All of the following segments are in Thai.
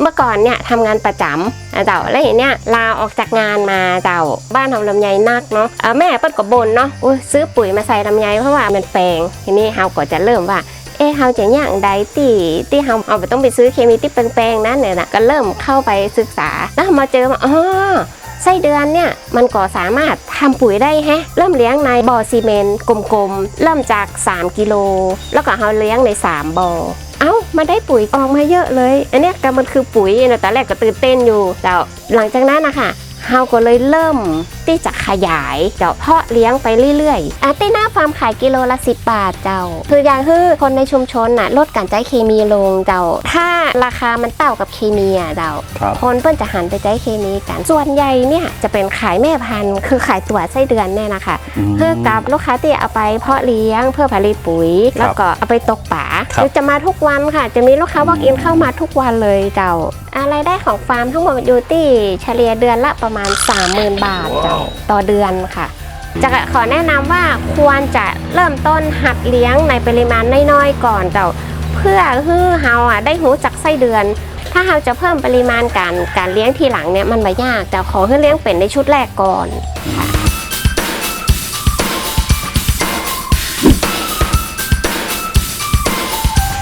เมื่อก่อนเนี่ยทำงานประจำอะเจ้าแล้วเห็นเนี่ยลาออกจากงานมาเจ้าบ้านทำลำไยนักเนาะแม่เปิ้ลก็บ่นเนาะซื้อปุ๋ยมาใส่ลำไยเพราะว่ามันแปลงทีนี้เฮาก็จะเริ่มว่าเอ๊ะเฮาจะย่างใดที่ที่เฮาเอาไปต้องไปซื้อเคมีที่แปลงๆนั้นเนี่ยนะก็เริ่มเข้าไปศึกษาแล้วมาเจอว่าอ๋อ ไส้เดือนเนี่ยมันก็สามารถทำปุ๋ยได้แฮะเริ่มเลี้ยงในบ่อซีเมนต์กลมๆ เริ่มจาก 3 กิโล แล้วก็เฮาเลี้ยงใน 3บ่อเอ้ามาได้ปุ๋ยออกมาเยอะเลย อันนี้ก็มันคือปุ๋ยนะตอนแรกก็ตื่นเต้นอยู่แต่หลังจากนั้นนะคะเฮาก็เลยเริ่ม ที่จะขยายเจ้าเพาะเลี้ยงไปเรื่อยๆอาที่หน้าฟาร์มขายกิโลละ10บาทเจ้า คืออย่างคือคนในชุมชนน่ะลดการใช้เคมีลงเจ้า ถ้าราคามันเต่ากับเคมีอะเจ้าครับ คนเปิ้นจะหันไปใช้เคมีกันส่วนใหญ่เนี่ยจะเป็นขายแม่พันธุ์ คือขายตัวไส้เดือนเนี่ยนะคะ ม เพื่อกับลูกค้าที่เอาไปเพาะเลี้ยงเพื่อผลิตปุ๋ย ครับแล้วก็เอาไปตกป่าครับหรือจะมาทุกวันค่ะ จะมีลูกค้า walk in เข้ามาทุกวันเลยเจ้าอ่ารายได้ของฟาร์มทั้งหมดอยู่ที่เฉลี่ยเดือนละประมาณ 30,000 บาทเจ้าต่อเดือนค่ะ จะขอแนะนำว่าควรจะเริ่มต้นหัดเลี้ยงในปริมาณน้อยๆก่อนเจ้าเพื่อให้เฮาอะได้หูจักไส้เดือน ถ้าเราจะเพิ่มปริมาณการการเลี้ยงทีหลังเนี่ยมันไม่ยากแต่ขอให้เลี้ยงเป็นในชุดแรกก่อน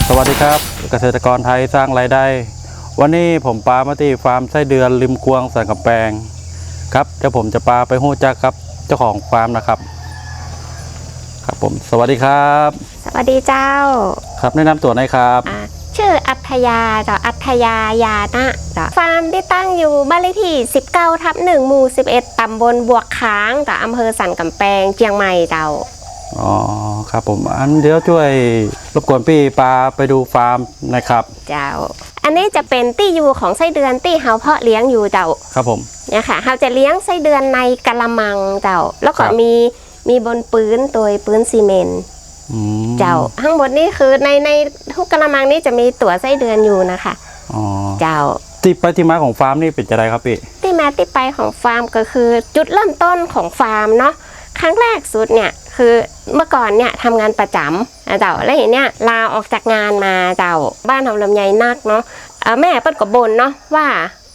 สวัสดีครับเกษตรกรไทยสร้างรายได้ วันนี้ผมปามาที่ฟาร์มไส้เดือนริมกวงสันกำแพง ครับเดี๋ยวผมจะปาไปหู้จักครับเจ้าของฟาร์มนะครับ ครับผมสวัสดีครับ สวัสดีเจ้าครับแนะนำตัวหน่อยครับอ่าชื่ออัธยาเจ้าอัธยายานะเจ้าฟาร์มที่ตั้งอยู่บ้านเลขที่ 19ทับ1หมู่ 11 ตำบลบวกค้างเจ้าอำเภอสันกำแพงเชียงใหม่เจ้า อ๋อครับผมอันเดี๋ยวช่วยรบกวนพี่ปาไปดูฟาร์มหนะครับ เจ้า อันนี้จะเป็นตี้อยู่ของไส้เดือนตี้เฮาเพาะเลี้ยงอยู่เจ้าครับผมเนี่ยค่ะเฮาจะเลี้ยงไส้เดือนในกะละมังเจ้า แล้วก็ครับมีมีบนปืนตัวปืนซีเมนต์อืมเจ้าทั้งหมดนี่คือในในทุกกะละมังนี่จะมีตัวไส้เดือนอยู่นะคะอ๋อเจ้าที่ไปที่มาของฟาร์มนี่เป็นจะไรครับพี่ที่มาที่ไปของฟาร์มก็คือจุดเริ่มต้นของฟาร์มเนาะครั้งแรกสุดเนี่ย คือเมื่อก่อนเนี่ยทำงานประจำอะเจ้าแล้วเห็นเนี่ยลาออกจากงานมาเจ้าบ้านทำลำไยนักเนาะแม่เปิ้ลก็บ่นเนาะว่า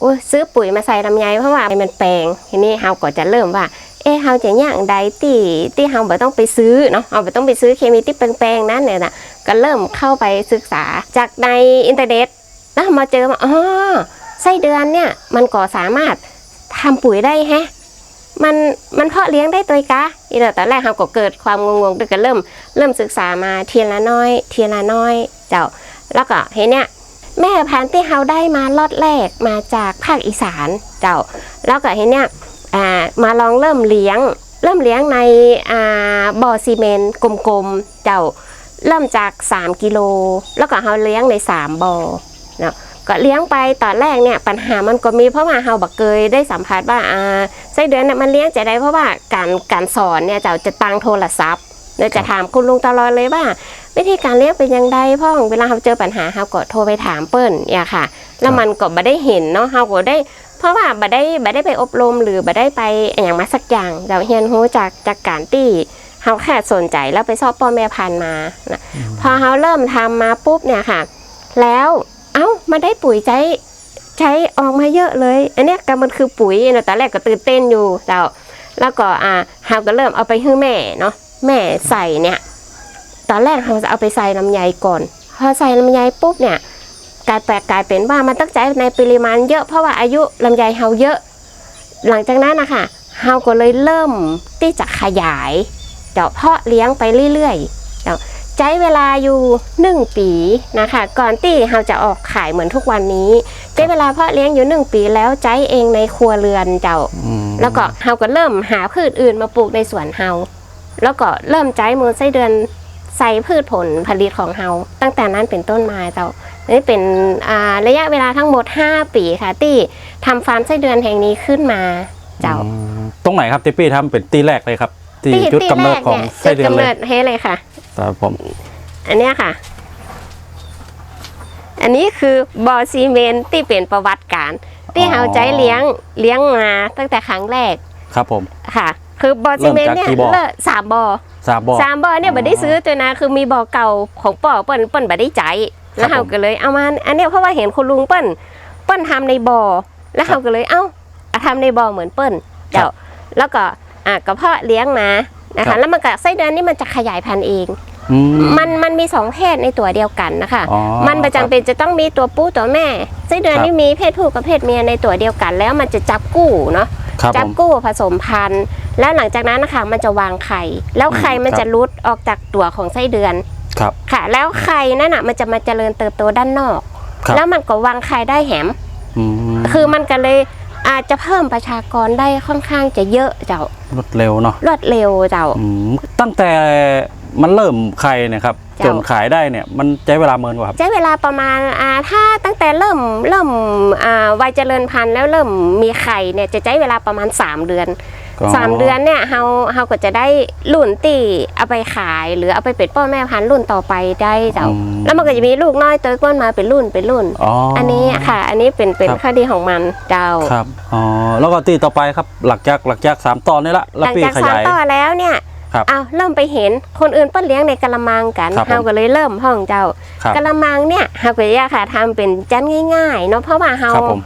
อซื้อปุ๋ยมาใส่ลำไยเพราะว่ามันแปลงทีนี้เฮาก็จะเริ่มว่าเอ๊ะเฮาจะย่างใดที่ที่เฮาบ่ต้องไปซื้อเนาะเอาบ่ต้องไปซื้อเคมีที่แปลงๆนั้นเนี่ยนะก็เริ่มเข้าไปศึกษาจากในอินเทอร์เน็ตแล้วมาเจอว่าอ๋อไส้เดือนเนี่ยมันก็สามารถทำปุ๋ยได้แฮะ มันมันเพาะเลี้ยงได้ตัวกะอีเดอตอนแรกเราก็เกิดความงงๆด้วยกันเริ่มเริ่มศึกษามาเทีละน้อย เทีละน้อยเจ้า แล้วก็เห็นเนี่ยแม่พันธุ์ที่เราได้มาลอตแรกมาจากภาคอีสานเจ้า แล้วก็เห็นเนี่ยอ่ามาลองเริ่มเลี้ยง เริ่มเลี้ยงในอ่าบ่อซีเมนต์กลมๆเจ้าเริ่มจาก 3 กิโล แล้วก็เราเลี้ยงใน 3บ่อเนาะ ก็เลี้ยงไปตอนแรกเนี่ยปัญหามันก็มีเพราะว่าเฮาบักเกยได้สัมผัสว่าอ่าไส้เดือนเนี่ยมันเลี้ยงจะได้เพราะว่าการการสอนเนี่ยจะจะตั้งโทรศัพท์เราจะถามคุณลุงตลอดเลยว่า วิธีการเลี้ยงเป็นยังไงพ่องเวลาเราเจอปัญหาเฮาก็โทรไปถามเปิ้นเนี่ยค่ะ แล้วมันก็บ่ได้เห็นเนาะเฮาก็ได้ เพราะว่าบ่ได้บ่ได้ไปอบรมหรือบ่ได้ไปอย่างมาสักอย่างเราเรียนรู้จากจากการที่เฮาแค่สนใจแล้วไปสอบพ่อแม่พันมานะพอเฮาเริ่มทำมาปุ๊บเนี่ยค่ะ แล้ว มาได้ปุ๋ยใช้ใช้ออกมาเยอะเลย อันนี้ก็มันคือปุ๋ยนะตอนแรกก็ตื่นเต้นอยู่แต่แล้วก็อ่าเฮาก็เริ่มเอาไปให้แม่เนาะแม่ใส่เนี่ย ตอนแรกเราจะเอาไปใส่ลำไยก่อนพอใส่ลำไยปุ๊บเนี่ยกลายแปลกกลายเป็นว่ามันต้องใช้ในปริมาณเยอะเพราะว่าอายุลำไยเฮาเยอะ หลังจากนั้นนะคะเฮาก็เลยเริ่มที่จะขยายเจาะเพาะเลี้ยงไปเรื่อยๆเจ้า ใช้เวลาอยู่หนึ่งปีนะคะ ก่อนที่เฮาจะออกขายเหมือนทุกวันนี้ ใช้เวลาเพาะเลี้ยงอยู่หนึ่งปีแล้วใช้เองในครัวเรือนเจ้าอืมแล้วก็เฮาก็เริ่มหาพืชอื่นมาปลูกในสวนเฮาแล้วก็เริ่มใจมูลไส้เดือนใส่พืชผลผลิตของเฮาตั้งแต่นั้นเป็นต้นมาเจ้านี่เป็นอ่าระยะเวลาทั้งหมด 5 ปีค่ะที่ทำฟาร์มไส้เดือนแห่งนี้ขึ้นมาเจ้าอืมตรงไหนครับที่พี่ทำเป็นตีแรกเลยครับที่ที่จุดที่กำเนิดแรกของเนี่ยไส้จุดเดือนกำเลเนิยดเฮเลยค่ะ ครับผม อันเนี้ยค่ะ อันนี้คือบอซีเมนต์ที่เป็นประวัติการที่เฮาใจเลี้ยงเลี้ยงมาตั้งแต่ครั้งแรกครับผม ค่ะ คือบอซีเมนต์เนี่ยเริ่มจากกี่บ่อ เลิกสามบอสามบอกสามบ่อเนี่ยบัได้ซื้อตัวนะคือมีบ่อเก่าของป่อเปิ้นเปิ้นบัได้ใจแล้วครัเฮาบผมก็เลยเอามาอันเนี้ยเพราะว่าเห็นคุณลุงเปิ้นปิ้ลทำในบ่อแล้วครับเขาก็เลยเอ้าอะทำในบ่อเหมือนเปิ้ลครัเจ้าบแล้วก็อะกระเพาะเลี้ยงมา นะครัคะบ แล้วมันก็ไส้เดือนนี่มันจะขยายพันธุ์เอง อืม มันมันมีสองเพศในตัวเดียวกันนะคะ อ๋อมันประจำเป็นจะต้องมีตัวผู้ตัวแม่ไส้เดือนครับ นี่มีเพศผู้กับเพศเมียในตัวเดียวกัน แล้วมันจะจับกู้เนาะ ครับจัผบม กู้ผสมพันธุ์ แล้วหลังจากนั้นนะคะมันจะวางไข่ แล้วไข่อืมมันครับ จะรุดออกจากตัวของไส้เดือนครับ ค่ะ แล้วไข่นั่นน่ะมันจะมาเจริญเติบโตด้านนอก ครับ แล้วมันก็วางไข่ได้แหม อืม คือมันก็เลย อาจจะเพิ่มประชากรได้ค่อนข้างจะเยอะเจ้ารวดเร็วเนาะรวดเร็วเจ้าอืมตั้งแต่มันเริ่มไข่เนะครับจเจ้านขายได้เนี่ยมันใช้เวลาเมินกว่าครับใช้เวลาประมาณอ่าถ้าตั้งแต่เริ่มเริ่มอ่าวัยเจริญพันธุ์แล้วเริ่มมีไข่เนี่ยจะใช้เวลาประมาณ 3 เดือน ก็3เดือนเนี่ยเฮาเฮาก็จะได้รุ่นตีเอาไปขาย หรือเอาไปเป็นพ่อแม่พันธุ์รุ่นต่อไปได้เจ้าอืมแล้วมันก็จะมีลูกน้อยเตัวก้นมาเป็นรุ่นเป็นรุ่นอ๋ออัอันนี้ค่ะ อันนี้เป็นเป็นครับข้อดีของมันเจ้าครับอ๋อแล้วก็ตีต่อไปครับหลังจากหลังจากสามตอนนี่ละหแล้วลังปีจากขสามยายต่อแล้วเนี่ยครับเอาเริ่มไปเห็นคนอื่นเปิ้นเลี้ยงในกะละมังกันครับผมเฮาก็เลยเริ่มห้องเจ้าครับกะละมังเนี่ยเฮาก็อยากค่ะทำเป็นจานง่ายๆเนาะเพราะว่าเฮาครับผม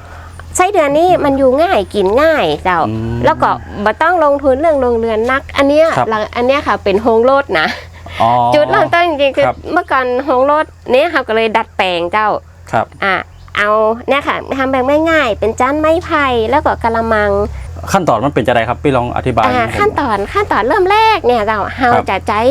ไส้เดือนนี่มันอยู่ง่ายกินง่ายเจ้า อืมแล้วก็บ่ต้องลงทุนเรื่องโรงเรือนนัก อันเนี้ยครับ หลังอันเนี้ยค่ะเป็นโฮงโลดนะ อ๋อ จุดเริ่มต้นจริงๆคือครับ เมื่อก่อนโฮงโลดเนี่ยเฮาก็เลยดัดแปลงเจ้าครับ อะเอาเนี่ยค่ะทำแบบง่ายๆเป็นจานไม้ไผ่แล้วก็กะละมัง ขั้นตอนมันเป็นจะไดครับพี่ลองอธิบายอ่าให้ผม ขั้นตอนขั้นตอนเริ่มแรกเนี่ยเราเฮาครับจะใช้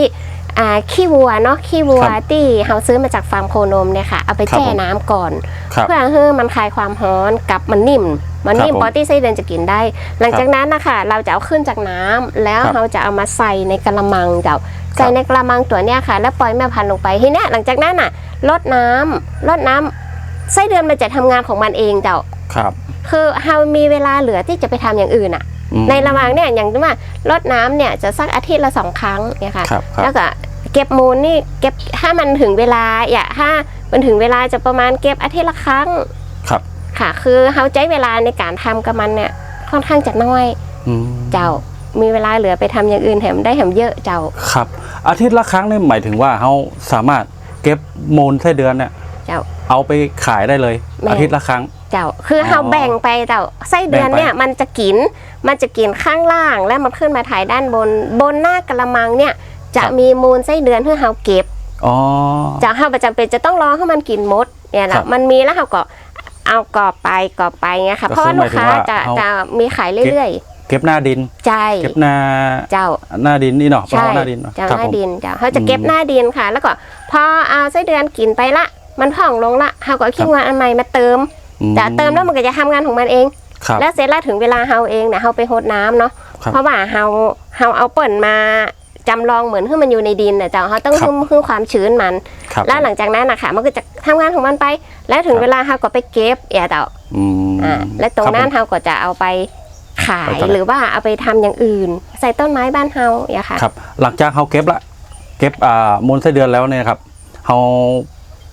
อ่าขี้วัวเนาะขี้วัวครับที่เฮาซื้อมาจากฟาร์มโคนมเนี่ยค่ะเอาไปครับแช่ผม น้ำก่อน ครับ เพื่อให้มันคลายความร้อนกับมันนิ่ม มันนิ่มครับผมปอตี้ไส้เดือนจะกินได้ หลังจากนั้นนะคะเราจะเอาขึ้นจากน้ำแล้วครับเราจะเอามาใส่ในกระมังเจ้าใส่ในกระมังตัวเนี้ยค่ะ แล้วปล่อยแม่พันธุ์ลงไปทีเนี้ยหลังจากนั้นน่ะลดน้ำลดน้ำไส้เดือนมันจะทำงานของมันเองเจ้าครับคือเฮามีเวลาเหลือที่จะไปทำอย่างอื่นอะ อืมในระหว่างเนี่ยอย่างที่ว่าลดน้ำเนี่ยจะสักอาทิตย์ละสองครั้งเนี่ยค่ะ ครับคแล้รับวก็ เก็บมูลนี่เก็บถ้ามันถึงเวลาอย่าถ้ามันถึงเวลาจะประมาณเก็บอาทิตย์ละครั้งครับ ค่ะ คือเฮาใช้เวลาในการทำกับมันเนี่ยค่อนข้างจะน้อยอืมเจ้ามีเวลาเหลือไปทำอย่างอื่นแถมได้แถมเยอะเจ้าครับ อาทิตย์ละครั้งนี่หมายถึงว่าเขาสามารถเก็บมูลไส้เดือนเนี่ยเจ้าเอาไปขายได้เลยแม่อาทิตย์ละครั้ง เจ้าคือเฮาอ๋อแบ่งไปเจ้าไส้เดือนเนี่ยมันจะกินมันจะกินข้างล่าง แล้วมันขึ้นมาถ่ายด้านบนบนหน้ากระมังเนี่ย จะครับมีมูลไส้เดือนเพื่อเฮาเก็บอ๋อจะเฮาประจำเป็นจะต้องรอให้มันกินมดเนี่ยครันะบมันมีแล้วเฮาก็เอากรอบไปกรอบไปเงี้ยค่ะก็เพราะว่าคือหลูมายกถึงค้าว่าจะเอาจะมีขายเรื่อยเก็บหน้าดินๆใช่เก็บหน้าเจ้าหน้าดินนี่เนาะเพราะใช่ว่าหน้าดินเนาะเจ้าครับหน้าผมดินเจ้าเขาจะเก็บอืมหน้าดินค่ะ แล้วก็พอเอาไส้เดือนกินไปละมันผ่องลงละเฮาก็คิดว่าอันใหม่มาเติมอืแต่เติมแล้วมันก็จะทำงานของมันเองครับแล้วเสร็จแล้วถึงเวลาเฮาเองเนี่ยเฮาไปหดน้ำเนาะครับเพราะว่าเฮาเฮาเอาเปิ่นมา จำลองเหมือนที่มันอยู่ในดินน่ะเจ้าเฮาต้องครับฮึ่มฮึ่มความชื้นมัน ครับ แล้วหลังจากนั้นนะคะมันก็จะทำงานของมันไป แล้วถึงครับเวลาเฮาก็ไปเก็บเอย่าเต่าอืมอ่าและตรงนั้นครับผมเฮาก็จะเอาไปขายไปตลาด หรือว่าเอาไปทำอย่างอื่น ใส่ต้นไม้บ้านเฮาอย่าค่ะ ครับ หลังจากเขาเก็บละ เก็บอ่ามูลไส้เดือนแล้วเนี่ยครับเขา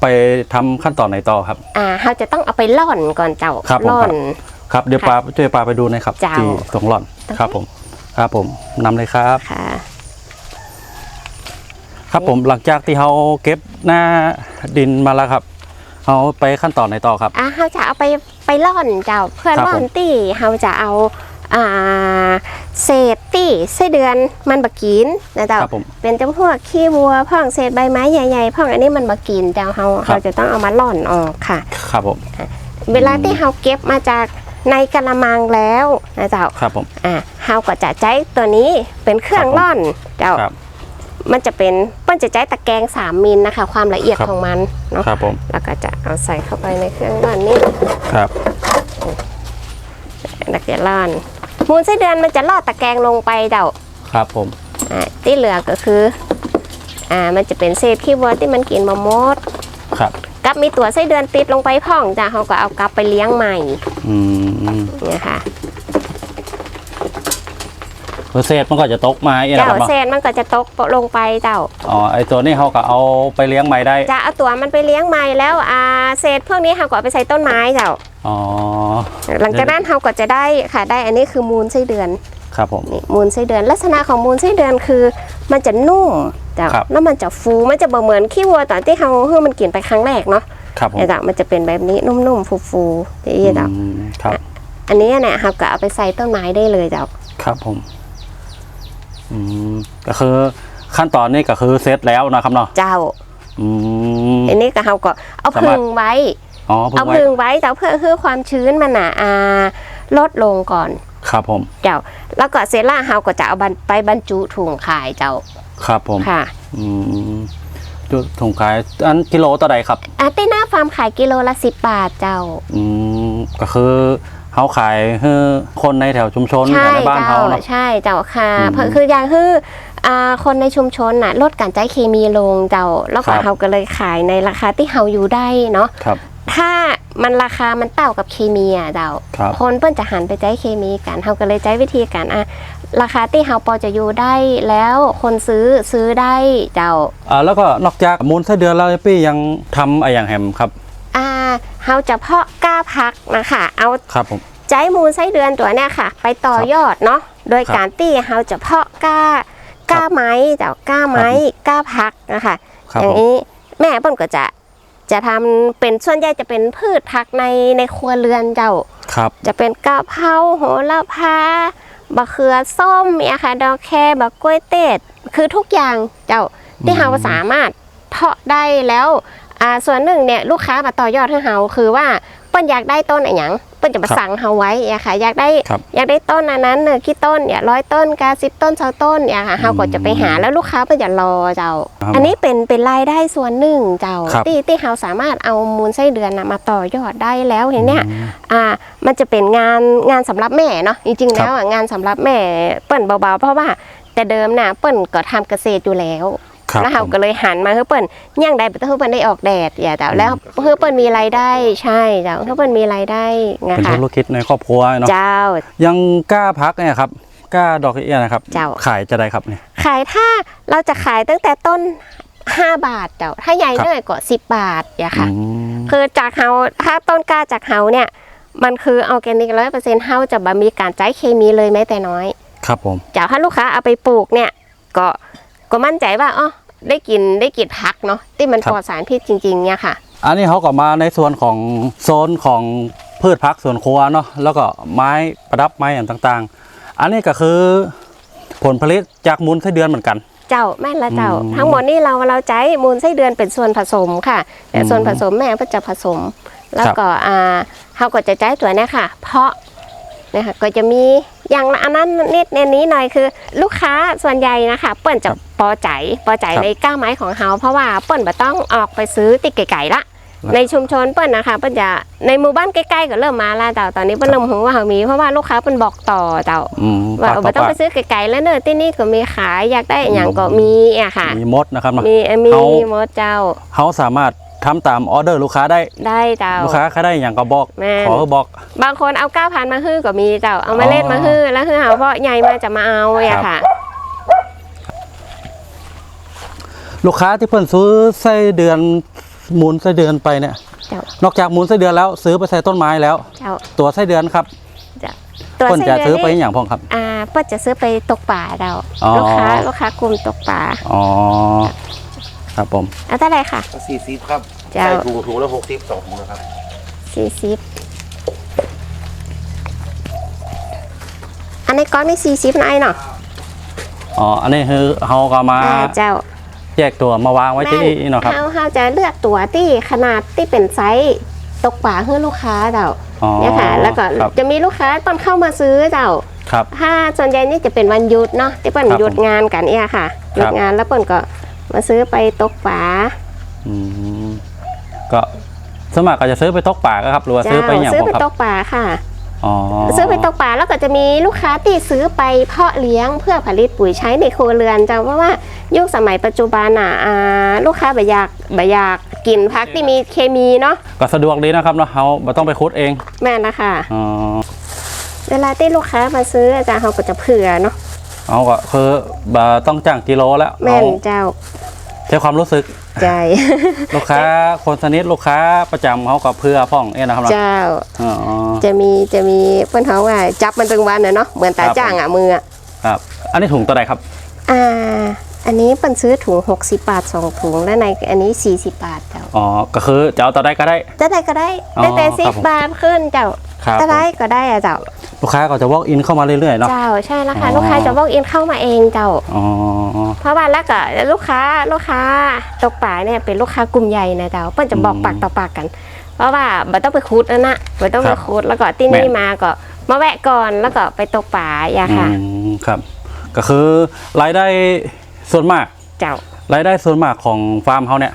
ไปทำขั้นตอนไหนต่อครับ อ่าเฮาจะต้องเอาไปล่อนก่อนเจ้าครับผมล่อนครับเดี๋ยวปลาช่วยปลาไปดูหนะครับเจ้า ที่ตรงหล่อนครับผม ครับผมนำเลยครับ ค่ะ ครับผมหลังจากที่เขาเก็บหน้าดินมาแล้วครับเขาไปขั้นตอนไหนต่อครับ อ่าเฮาจะเอาไปไปล่อนเจ้าเพื่อครับล่อผนมตี้เฮาจะเอาอ่าเศษตี้ไส้เดือนมันบกินนะเจ้าครับผมเป็นจำพวกขี้วัวพ่องเศษใบไม้ใหญ่ๆพ่องอันนี้มันบกินเจ้าเฮาครับเฮาจะต้องเอามาล่อนออกค่ะ ครับผมเวลาที่เฮาเก็บมาจากในกระมังแล้วนะเจ้าครับผมอ่าเฮาก็จะใช้ตัวนี้เป็นเครื่องครับผมร่อนเจ้าครับ มันจะเป็นเปิ้นจะใช้ตะแกรง3มิลนะคะ ความละเอียดครับ ของมันเนาะครับผมแล้วก็จะเอาใส่เข้าไปในเครื่องร่อนนี่ครับแล้วก็ร่อนมูลไส้เดือนมันจะลอดตะแกรงลงไปเจ้าครับผม อ่าที่เหลือก็คืออ่ามันจะเป็นเศษขี้วัวที่มันกินมาหมดครับ กับมีตัวไส้เดือนติดลงไปพ่องจ้ะเขาก็เอากลับไปเลี้ยงใหม่อืมเนี่ยค่ะ เปอร์เซ็นต์มันก็จะตกมาเองนะเจ้าครับเนาะเศษมันก็จะตกลงไปเจ้าอ๋อไอตัวนี้เขาก็เอาไปเลี้ยงใหม่ได้จะเอาตัวมันไปเลี้ยงใหม่แล้วอ่าเศษพวกนี้เขาก็เอาไปใส่ต้นไม้เจ้าอ๋อหลังจากนั้นเขาก็จะได้ค่ะได้อันนี้คือมูลไส้เดือนครับผมนี่มูลไส้เดือนลักษณะของมูลไส้เดือนคือ มันจะนุ่มเจ้าครับแล้วมันจะฟูมันจะบ่เหมือนขี้วัวตอนที่เขาเพื่อมันกินไปครั้งแรกเนาะครับผมเนี่ยเจ้ามันจะเป็นแบบนี้นุ่มๆฟูๆอย่างนี้เจ้าอืมครับ อันนี้เนี่ยครับก็เอาไปใส่ต้นไม้ได้เลยเจ้าครับผม อืมก็คือขั้นตอนนี้ก็คือเซตแล้วนะครับเนาะเจ้าอืม อันนี้ก็เราก็เอาสามารถพึ่งไว้ อ๋อเพิ่เอางไว้พึ่งไว้เจ้าเพื่อให้ความชื้นมันอะอ่าลดลงก่อนครับผม เจ้า แล้วก็เซร่าเราก็จะเอาบรรไปบรรจุถุงขายเจ้าครับผม ค่ะ อืมจุดถุงขายอันกิโลต่อใดครับ อาตีหน้าฟาร์มขายกิโลละสิบบาทเจ้า อืมก็คือ เขาขายให้คนในแถวชุมชนใช่ในบ้านเจ้าเขาเนาะใช่เจ้าค่ะอืมเพราะคืออย่างคืออ่าคนในชุมชนน่ะลดการใช้เคมีลงเจ้าแล้วก็ครับเขาก็เลยขายในราคาที่เขาอยู่ได้เนาะครับถ้ามันราคามันเต่ากับเคมีอะเจ้าครับคนเปิ้นจะหันไปใช้เคมีกันเขาก็เลยใช้วิธีการอะราคาที่เขาพอจะอยู่ได้แล้วคนซื้อซื้อได้เจ้าอ่าแล้วก็นอกจากมูลไส้เดือนแล้วพี่ยังทำอะไรอย่างแฮมครับอ่า เขาจะเพาะกล้าพักนะคะ เอาครับผม ใจมูลไส้เดือนตัวเนี้ยค่ะ ไปต่อยอดเนาะโดยครับการที่เขาจะเพาะกล้ากล้าไม้เจ้ากล้าไม้กล้าพักนะคะครับอย่างผมนี้แม่เปิ้นก็จะจะทำเป็นส่วนใหญ่จะเป็นพืชผักในในครัวเรือนเจ้าครับ จะเป็นกะเพราโหระพาบะเขือส้มเนี่ยค่ะดอกแคร์บะกล้วยเต็ดคือทุกอย่างเจ้าที่เราสามารถเพาะได้แล้ว อ่าส่วนหนึ่งเนี่ยลูกค้ามาต่อยอดให้เราคือว่าเปิ้นอยากได้ต้นอะไรอย่างเปิ้นจะมาครับสั่งเราไว้อะค่ะอยากได้ครับอยากได้ต้นอันนั้นเนอะกี่ต้นเนี่ยร้อยต้นกาสิบต้นเสาต้นเนี่ยค่ะเราก็จะไปหาแล้วลูกค้าเปิ้นจะรอเจ้าครับอันนี้เป็นเป็นรายได้ส่วนหนึ่งเจ้าครับที่ที่เราสามารถเอามูลไส้เดือนน่ะมาต่อยอดได้แล้วเห็นเนี่ยอ่ามันจะเป็นงานงานสำหรับแม่เนาะจริงๆครับแล้วอะงานสำหรับแม่เปิ้นเบาๆ เพราะว่าแต่เดิมน่ะเปิ้นก็ทำเกษตรอยู่แล้ว ครับแล้วเราผมก็เลยหันมาเพื่อเปิ้นย่างใดเพื่อเปิ้นได้ออกแดดอย่าแต่แล้วเพื่อเปิ้นมีรายได้ใช่เจ้าเพื่อเปิ้นมีรายได้ไงเป็นคะธุรกิจในครอบครัวเนาะเจ้า ยังกล้าพักเนี่ยครับกล้าดอกเอี้ยนะครับเจ้าขายจะได้ครับเนี่ยขายถ้าเราจะขายตั้งแต่ต้น5บาทเจ้าถ้าใหญ่ครับหน่อยก็10บาทอย่าค่ะอืมคือจากเฮาถ้าต้นกล้าจากเฮาเนี่ยมันคือออร์แกนิกร้อยเปอร์เซ็นต์เฮาจะบ่มีการใช้เคมีเลยแม้แต่น้อย ครับผมจากถ้าลูกค้าเอาไปปลูกเนี่ยก็ก็มั่นใจว่าอ๋อ ได้กินได้กินผักเนาะที่มันครับปลอดสารพิษจริงๆเนี่ยค่ะ อันนี้เขาก็มาในส่วนของโซนของพืชพักสวนครัวเนาะแล้วก็ไม้ประดับไม้อย่างต่างๆ อันนี้ก็คือผลผลิตจากมูลไส้เดือนเหมือนกัน เจ้าแม่นละเจ้าอืมทั้งหมดนี่เราเราใช้มูลไส้เดือนเป็นส่วนผสมค่ะ แต่อืมส่วนผสมแม่ก็จะผสม แล้วก็อ่าเขาก็จะใช้ตัวเนี้ค่ะ เพาะนะคะก็จะมี อย่างละอันนั้นนิดในนี้หน่อยคือ ลูกค้าส่วนใหญ่นะคะ เปิ้นจะพอใจพอใจครับในก้าวไม้ของเขาเพราะว่าเปิ้นบ่ต้องออกไปซื้อติดไก่ๆละครับในชุมชนเปิ้นนะคะเปิ้นจะในหมู่บ้านใกล้ๆก็เริ่มมาและเจ้าตอนนี้เปิ้นเริ่มรู้ว่าเขามีเพราะว่าลูกค้าเปิ้นบอกต่อเจ้าอืมว่าปากเออต่บ่อต้องปาไปกซื้อไก่ๆแล้วเนอะที่นี่ก็มีขายอยากได้อย่างก็มีอะค่ะมีมดนะครับเนาะมีมีเขาหมดเจ้าเขาสามารถ ทำตามออเดอร์ลูกค้าได้ ได้เจ้า ลูกค้าใครได้อย่างก็บอก แม่น ขอบอก บางคนเอาก้าพันมาฮื้อก็มีเจ้า เอามาอ๋อเล่นมาฮื้อแล้วฮื้อเอาเพราะใหญ่มาจะมาเอาอะค่ะ ลูกค้าที่เพิ่นซื้อไส้เดือนมูลไส้เดือนไปเนี่ย เจ้า นอกจากมูลไส้เดือนแล้วซื้อไปใส่ต้นไม้แล้ว เจ้าตัวไส้เดือนครับเจ้าตัวเพิ่นไส้จะเดือนซื้อไปนี่อย่างพ่องครับ อ่าเปิ้นจะซื้อไปตกป่าเจ้า อ๋อ ลูกค้าลูกค้ากลุ่มตกป่า อ๋อ ครับผมเอาเท่าไหรค่ะ สี่สิบครับ เจ้า ใส่ถุงถุงละหกสิบสองถุงนะครับ สี่สิบอันในก้อนนี่สี่สิบนายเนาะอ๋ออันนี้คือเขาก็มาอ่าเจ้าแยกตัวมาวางไว้ที่นี่เนาะครับ เฮาเฮาจะเลือกตัวที่ขนาดที่เป็นไซส์ตกป่าให้ลูกค้าเจ้าอ๋อเนี่ยค่ะ แล้วก็ครับจะมีลูกค้าตอนเข้ามาซื้อเจ้า ครับ ถ้าส่วนใหญ่นี่จะเป็นวันหยุดเนาะที่เปิ้นครับหยุดงานกันเนี่ยค่ะหยุดงานแล้วเปิ้นก็ มาซื้อไปตกป่าอืมก็สวนมัครก็จะซื้อไปตกป่าก็ครับหรือว่าซื้อไปอย่างซื้อพ่อไปครัตบกป่าค่ะ อ๋อซื้อไปตกป่าแล้วก็จะมีลูกค้าที่ซื้อไปเพาะเลี้ยงเพื่อผลิตปุ๋ยใช้ในครัวเรือนเจ้าเพราะว่ายุคสมัยปัจจุบันอะอ่าลูกค้าบ่อยากบ่อยากกินพักที่มีเคมีเนาะก็สะดวกดีนะครับเนาะเขาไม่ต้องไปคุดเองแม่นนะคะ อ๋อเวลาที่ลูกค้ามาซื้ออาจารย์เขาก็จะเผื่อเนาะ เอาก็คือบ่ต้องจ้างกิโลแล้วแม่เอานเจ้าใช้ความรู้สึกใจ ลูกค้าคนสนิทลูกค้าประจำเขาก็เพื่อพ่องเองนะครับเนาะเจ้าอ๋อ จะมีจะมีเพื่อนเขาว่าจับมันตึงวันนะเนาะเหมือนตาครับ จ้างอะมืออะครับ อันนี้ถุงตัวใดครับ อ่า อันนี้เป็นซื้อถุง 60 บาท 2 ถุง และในอันนี้ 40 บาทเจ้าอ๋อ ก็คือจะเอาต่อได้ก็ได้ จะได้ก็ได้อ๋อได้แต่ครับสิผมบาทขึ้นเจ้า ครับจะได้ก็ได้อะเจ้า ลูกค้าก็จะ walk in เข้ามาเรื่อยๆเนาะ เจ้าใช่แล้วค่ะอ๋อ ลูกค้าจะบอกอินเข้ามาเองเจ้า อ๋อ เพราะว่าแล้วก็ลูกค้าลูกค้าตกปลาเนี่ยเป็นลูกค้ากลุ่มใหญ่นะเจ้าเปิ้นจะบอกอืมปากต่อปากกัน เพราะว่าบ่ต้องไปคูดแล้วนะบ่ต้องคไปรับคูดแล้วก็ที่แม่นี่น มาก็มาแวะก่อนแล้วก็ไปตกปลาอย่าค่ะ อืมครับ ก็คือรายได้ส่วนมากเจ้ารายได้ส่วนมากของฟาร์มเขาเนี่ย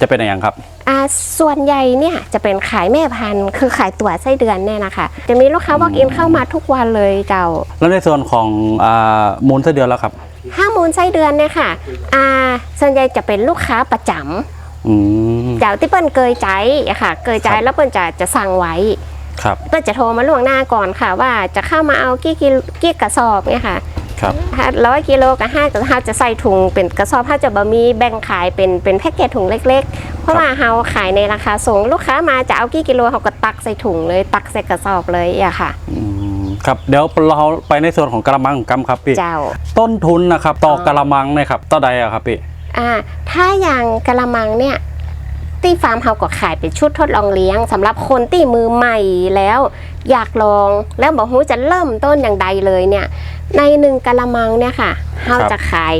จะเป็นอะไรอย่างครับอ่าส่วนใหญ่เนี่ยจะเป็นขายแม่พันธุ์คือขายตั๋วไส้เดือนเนี่ยนะคะ จะมีลูกค้า walk in เข้ามาทุกวันเลยเจ้า แล้วในส่วนของอ่ามูลไส้เดือนแล้วครับห้ามูลไส้เดือนเนี่ยค่ะอ่าส่วนใหญ่จะเป็นลูกค้าประจำอืมเจ้าที่เปิ้นเกยใจอะค่ะ เกยใจครับแล้วเปิ้นจะจะสั่งไว้ ครับเปิ้นจะโทรมาล่วงหน้าก่อนค่ะว่าจะเข้ามาเอากี่กิโลกี่กระสอบเนี่ยค่ะ ครับร้อยกิโลกับห้ากับห้าจะใส่ถุงเป็นกระสอบห้าจะบะมีแบ่งขายเป็นเป็นแพ็กเกจถุงเล็ก ๆ เพราะว่าเฮาขายในราคาส่งลูกค้ามาจะเอากี่กิโลเขาก็ตักใส่ถุงเลยตักใส่กระสอบเลยอะค่ะอืมครับเดี๋ยวเราไปในส่วนของกระมังกำครับพี่เจ้าต้นทุนนะครับต่อกระมังเนี่ยครับต่อใดอะครับพี่อ่าถ้าอย่างกะละมังเนี่ย ที่ฟาร์มเฮาก็ขายเป็นชุดทดลองเลี้ยงสำหรับคนที่มือใหม่แล้ว อยากลองแล้วบอกฮู้จะเริ่มต้นอย่างใดเลยเนี่ย ในหนึ่งกะละมังเนี่ยค่ะเฮาจะขาย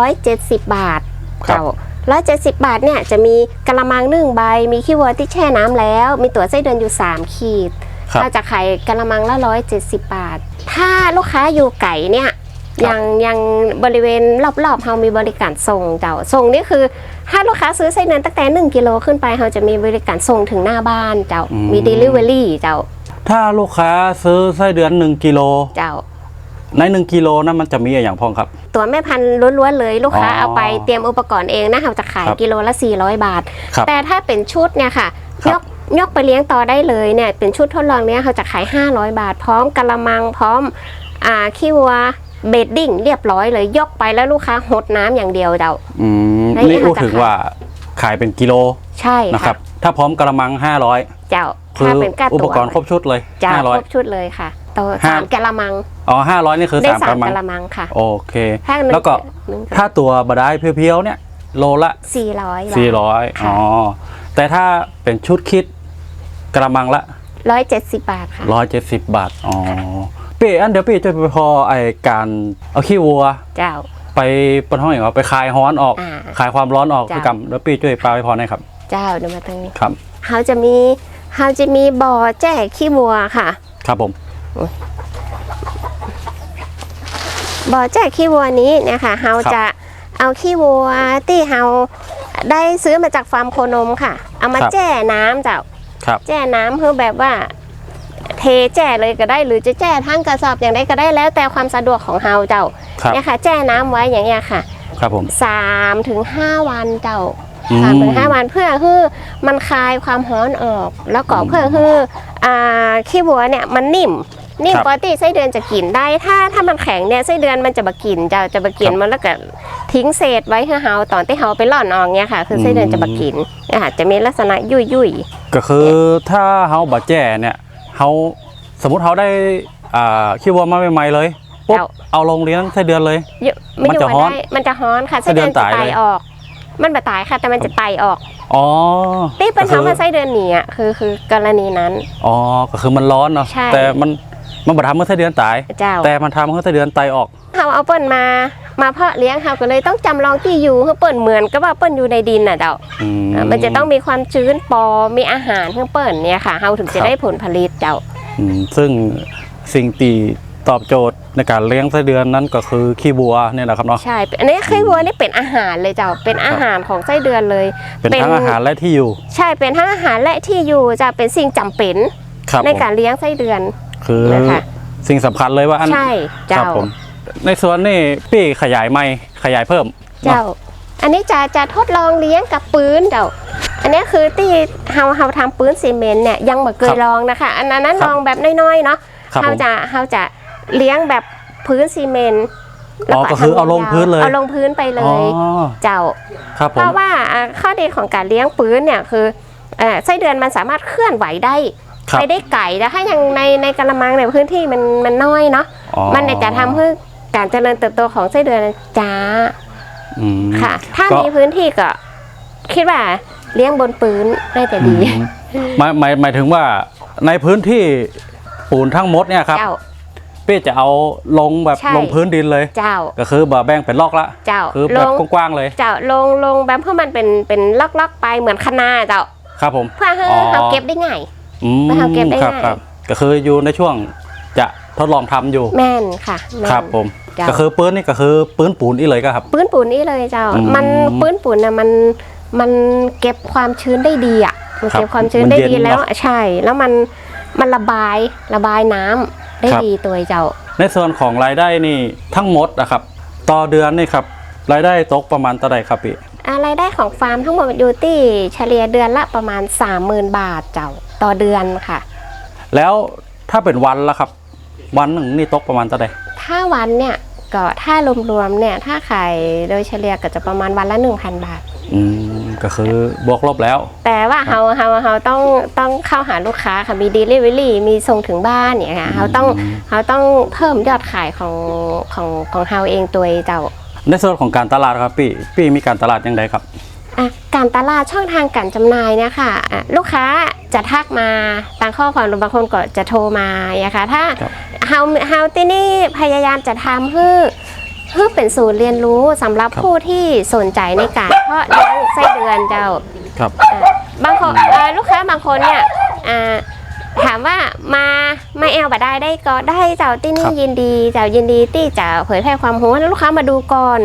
170บาทครับเจ้าร้อยเจ็ดสิบบาทเนี่ยจะมีกะละมังหนึ่งใบ มีขี้วัวที่แช่น้ำแล้ว มีตัวไส้เดือนอยู่3ขีดครับเราจะขายกะละมังละร้อยเจ็ดสิบบาท ถ้าลูกค้าอยู่ไก่เนี่ย ครับยังยังบริเวณรอบๆเรามีบริการส่งเจ้าส่งนี่คือถ้าลูกค้าซื้อไส้เดือนตั้งแต่ 1 กิโลขึ้นไปเราจะมีบริการส่งถึงหน้าบ้านเจ้ามี delivery เจ้า ถ้าลูกค้าซื้อไส้เดือน 1 กิโลเจ้าใน1กิโลนั้นมันจะมีอย่างพองครับ ตัวแม่พันธุ์ล้วนๆเลยลูกค้าอ๋อเอาไปเตรียมอุปกรณ์เองนะเราจะขายครับกิโลละ 400 บาทครับแต่ถ้าเป็นชุดเนี่ยค่ะครัยบกยกไปเลี้ยงต่อได้เลยเนี่ยเป็นชุดทดลองเนี่ยเขาจะขาย 500 บาท พร้อมกะละมังพร้อมอ่าขี้วัว เบดดิ้งเรียบร้อยเลยยกไปแล้วลูกค้าหดน้ำอย่างเดียวเดา อืมในนี่นี้พูดเราจะถึงว่าขายเป็นกิโลใช่นะคค่ะรับถ้าพร้อมกระมัง 500 เจ้าคือถ้าเป็นก้าอุปตัวกรณ์ครบชุดเลย เจ้าครบ500 ชุดเลยค่ะตัวห้า สามกะละมังอ๋อ500 นี่คือได้3กสามระมัง กะละมังค่ะโอเค ถ้าหนึ่งแล้วก็หนึ่งถ้าตัวบดายเพียวๆเนี่ยโลละ สี่ร้อย400 ค่ะ อ๋อ แต่ถ้าเป็นชุดคิดกระมังละ ร้อยเจ็ดสิบบาทค่ะ 170 บาท อ๋อ พี่อันเดี๋ยวพี่จะไปพอไอการเอาขี้วัว เจ้า ไปปนห้องอย่างว่าไปคลายฮ้อนออกอ่าคลายความร้อนออกจ้ะคือกรรมแล้วพี่ช่วยปลาไปพรให้ครับเจ้าเดี๋ยวมาตรงนี้ครับ เขาจะมีเขาจะมีบ่อแจ้ขี้วัวค่ะ ครับผมบ่อแจ้ขี้วัวนี้เนี่ยค่ะเราจะเอาขี้วัวที่เราได้ซื้อมาจากฟาร์มโคนมค่ะ เอามาแจ้น้ำเจ้า ครับ แจ้น้ำเพื่อแบบว่า เทแจ้เลยก็ได้ หรือจะแจ้ทั้งกระสอบอย่างไรก็ได้แล้วแต่ความสะดวกของเราเจ้าครับเนี่ยค่ะแจ้น้ำไว้อย่างเงี้ยค่ะ ครับผมสามถึงห้าวันเจ้าอืมสามถึงห้าวันเพื่อคือมันคลายความร้อนออก แล้วก็เพื่อคืออ่าขี้วัวเนี่ยมันนิ่มนิ่มครับปกติไส้เดือนจะกินได้ ถ้าถ้ามันแข็งเนี่ยไส้เดือนมันจะบกินจะจะบกินครับมันแล้วก็ทิ้งเศษไว้ให้เฮาตอนที่เฮาไปล่อนออกเนี่ยค่ะ คือไส้เดือนจะบกินเนี่ยค่ะจะมีลักษณะยุ่ยยุ่ยก็คือถ้าเฮาบาแจ้เนี่ย เฮาสมมติเฮาได้อ่าขี้วัวมาใหม่ๆเลยปุ๊บเอาลงเลี้ยงไส้เดือนเลยๆยุ่ไม่มันอยู่จะมาฮ้อนได้มันจะฮ้อนค่ะไส้ไส้เดืเดืออนนจะตายไตเลย ออก มันบ่ตายค่ะ แต่มันจะไตออกอ๋อ ที่เป็นก็คือทำมาไส้เดือนหนีอะคือคือกรณีนั้น อ๋อก็คือมันร้อนเนาะใช่ แต่มัน มันบ่ทำให้ไส้เดือนตาย เจ้า แต่มันทำให้ไส้เดือนไตออก เขาเอาเปิ้นมา มาเพาะเลี้ยงเขาก็เลยต้องจำลองที่อยู่ให้เปิ้นเหมือนกับว่าเปิ้นอยู่ในดินน่ะเจ้าอื อ่ามันจะต้องมีความชื้นปอมีอาหารให้เปิ้นเนี่ยค่ะเขาถึงครัจะบได้ผลผลิตเจ้า อืมซึ่งสิ่งตีตอบโจทย์ในการเลี้ยงไส้เดือนนั้นก็คือขี้วัวเนี่ยนะครับเนาะ ใช่อันนี้ไข่วัวนี่เป็นอาหารเลยเจ้า เป็นอาหารของไส้เดือนเลยเป็น ทั้งอาหารและที่อยู่ใช่เป็นทั้งอาหารและที่อยู่จะเป็นสิ่งจำเป็น ครับในผมการเลี้ยงไส้เดือน คือนะคะสิ่งสำคัญเลยว่าอันใช่ครัเจ้าผมในส่วนนี่พี่ขยายไม่ขยายเพิ่มเจ้า อันนี้จะจะทดลองเลี้ยงกับปืนเจ้า อันนี้คือที่เฮาเฮาทำปืนซีเมนต์เนี่ยยังไม่เคยลองนะคะ อันนั้นนั้นครับลองแบบน้อยๆเนาะครับเฮาผมจะเฮาจะเลี้ยงแบบพื้นซีเมนต์อ๋อก็คือเอาลงพื้นเลย เอาลงพื้นไปเลอ๋อย เจ้า ครับผเพม ราะว่าอ่าข้อดีของการเลี้ยงปืนเนี่ยคือเอ่อไส้เดือนมันสามารถเคลื่อนไหวได้ ครับไปได้ไก่แล้วถ้าอย่างในในกระมังในยพื้นที่มันมันน้อยเนาะอ๋อ มันจะทำให้การเจริญเติบโตของไส้เดือนจ้าอืมค่ะ ถ้าก็มีพื้นที่ก็คิดว่าเลี้ยงบนปืนน่าจะดีอืมหมายหมายหมายถึงว่าในพื้นที่ปูนทั้งหมดเนี่ยครับเจ้า พี่จะเอาลงแบบใช่ ลงพื้นดินเลย เจ้า ก็คือบ่แบ่งเป็นลอกละเจ้าคือลแบบงกว้างๆเลยเจ้าลงลงแบบเพื่อมันเป็นเป็นล็อกๆไปเหมือนคณะเจ้า ครับผมเพื่อให้อ๋อเราเก็บได้ง่าย อืมเพื่อให้เก็บได้ครับง่ายครับก็คืออยู่ในช่วงจะทดลองทำอยู่แม่นค่ะแม่น ครับผม เจ้า ก็คือปืนนี่ก็คือปืนปูนอีเลยก็ครับ ปืนปูนนี่เลยเจ้า อืมมันปืนปูนนะมันมันเก็บความชื้นได้ดีอะมันครับเก็บความชื้นมันได้เย็นดีแล้วเนอะใช่ แล้วมันมันระบายระบายน้ำได้ครับ ดีตัวเจ้า ในส่วนของรายได้นี่ทั้งหมดนะครับ ต่อเดือนนี่ครับรายได้ตกประมาณเท่าไหร่ครับพี่รายได้ของฟาร์มทั้งหมดอยู่ที่เฉลี่ยเดือนละประมาณ 30,000 บาทเจ้า ต่อเดือนค่ะ แล้วถ้าเป็นวันละครับ วันหนึ่งนี่ตกประมาณเท่าไหร่ถ้าวันเนี่ยก็ถ้ารวมๆเนี่ยถ้าขายโดยเฉลี่ยก็จะประมาณวันละ 1,000 บาท อืมก็คือบวกลบแล้ว แต่ว่าเฮาเฮาเฮาต้องต้องเข้าหาลูกค้าค่ะมี delivery มีส่งถึงบ้านเนี่ยค่ะเฮาต้องเฮาต้องเพิ่มยอดขายของของของเฮาเองตัวเจ้า ในส่วนของการตลาดครับพี่พี่มีการตลาดยังไงครับอะ การตลาดช่องทางการจำหน่ายเนี่ยค่ะอะลูกค้าจะทักมาตามข้อความหรือบางคนก็จะโทรมาเนี่ยค่ะถ้าครับเฮาเฮาที่นี่พยายามจะทำให้ให้เป็นศูนย์เรียนรู้สำหรับครับผู้ที่สนใจในการเพาะเลี้ยงไส้เดือนเจ้าครับอะบางคนเอ่อลูกค้าบางคนเนี่ยอ่าถามว่ามามาแอลบัได้ได้ก็ได้เจ้าที่นี่ครับยินดี เจ้ายินดีที่จะเผยแพร่ความรู้ให้ลูกค้ามาดูก่อน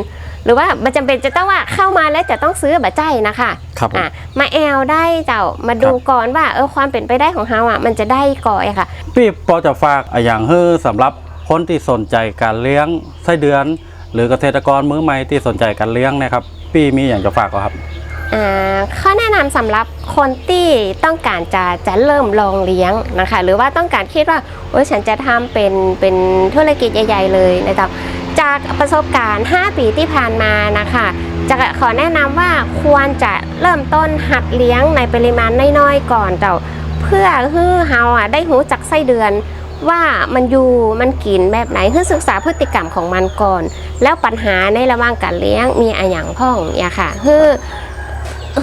หรือว่ามันจำเป็นจะต้องว่าเข้ามาแล้วจะต้องซื้อบัใจนะคะครับผมอะมาแอลได้เจ้ามาดูก่อนว่าเออความเป็นไปได้ของเฮาอะมันจะได้ก่อยค่ะ พี่พอจะฝากอะอย่างเฮ้อสำหรับคนที่สนใจการเลี้ยงไส้เดือน หรือเกษตรกรมือใหม่ที่สนใจการเลี้ยงเนะครับ พี่มีอย่างจะฝากก็ครับอ่าข้อแนะนำสำหรับคนที่ต้องการจะจะเริ่มลองเลี้ยงนะคะ หรือว่าต้องการคิดว่าโอ้ยฉันจะทำเป็นเป็นธุรกิจใหญ่ ๆ เลยนะครับ จากประสบการณ์ 5 ปีที่ผ่านมานะคะจะขอแนะนำว่าควรจะเริ่มต้นหัดเลี้ยงในปริมาณน้อยๆก่อนเจ้าเพื่อให้เฮาอะได้หูจักไส้เดือนว่ามันอยู่มันกินแบบไหนคือศึกษาพฤติกรรมของมันก่อน แล้วปัญหาในระหว่างการเลี้ยงมีอะไรอย่างพ่องเนี่ยค่ะคือ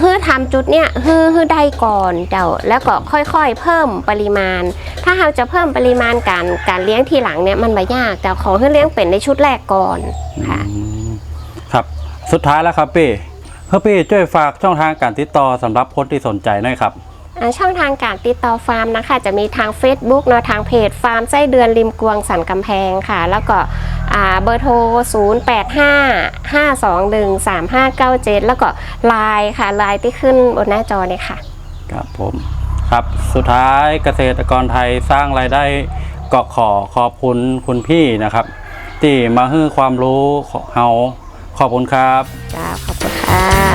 ฮือทำจุดเนี่ยฮือฮือได้ก่อนเจ้าแล้วก็ค่อยๆ เพิ่มปริมาณ ถ้าเราจะเพิ่มปริมาณการการเลี้ยงทีหลังเนี่ยมันไม่ยากแต่ขอให้เลี้ยงเป็นในชุดแรกก่อนค่ะครับสุดท้ายแล้วครับพี่เพื่อพี่ช่วยฝากช่องทางการติดต่อสำหรับคนที่สนใจหน่อยครับ ช่องทางการติดต่อฟาร์มนะคะ จะมีทาง Facebook เนาะทางเพจฟาร์มไส้เดือนริมกวงสันกำแพงค่ะ แล้วก็อ่าเบอร์โทร 085 521 3597 แล้วก็ไลน์ค่ะไลน์ที่ขึ้นบนหน้าจอเนี่ยค่ะ ครับผม ครับสุดท้ายเกษตรกรไทยสร้างรายได้ก็ขอขอบคุณคุณพี่นะครับ ที่มาให้ความรู้ของเฮาขอบคุณครับ จ้า ขอบคุณค่ะ